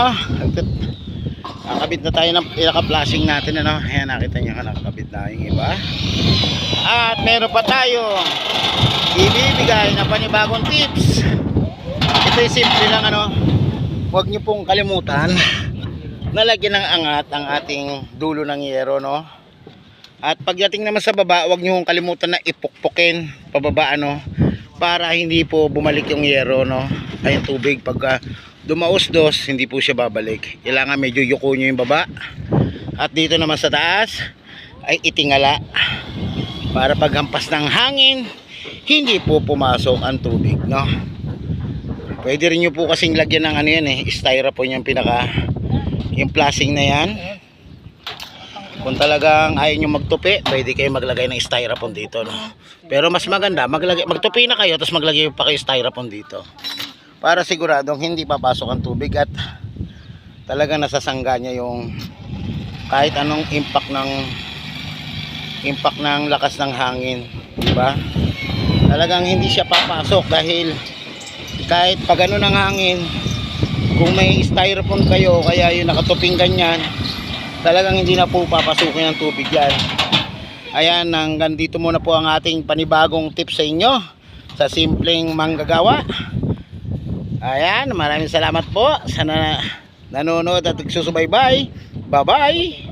ano, nakakabit na tayo ng pinaka-flashing natin ano. Ayan nakita niyo nakakabit na yung iba. At meron pa tayo ibibigay na panibagong tips. Ito yung simple lang ano. Huwag niyo pong kalimutan na lagyan ng angat ang ating dulo ng yero no. At pagdating naman sa baba, huwag pong kalimutan na ipukpukin pababa ano para hindi po bumalik yung yero no ay tubig pagka dumausdos hindi po siya babalik kailangan medyo yuko nyo yung baba at dito naman sa taas ay itingala para paghampas ng hangin hindi po pumasok ang tubig no pwede rin nyo po kasing lagyan ng ano yan eh styrofoam yung pinaka yung flashing na yan kung talagang ayaw nyo magtupi, pwede kayo maglagay ng styrofoam dito. No? Pero mas maganda, maglagay, magtupi na kayo, tapos maglagay pa kayo styrofoam dito. Para siguradong hindi papasok ang tubig at talagang nasasangga niya yung kahit anong impact ng impact ng lakas ng hangin. Diba? Talagang hindi siya papasok dahil kahit pag ano ng hangin, kung may styrofoam kayo, kaya yung nakatuping ganyan, talagang hindi na po papasukin ng tubig yan ayan hanggang dito muna po ang ating panibagong tips sa inyo sa simpleng manggagawa ayan maraming salamat po. Sana nanonood at nagsusubaybay. Bye bye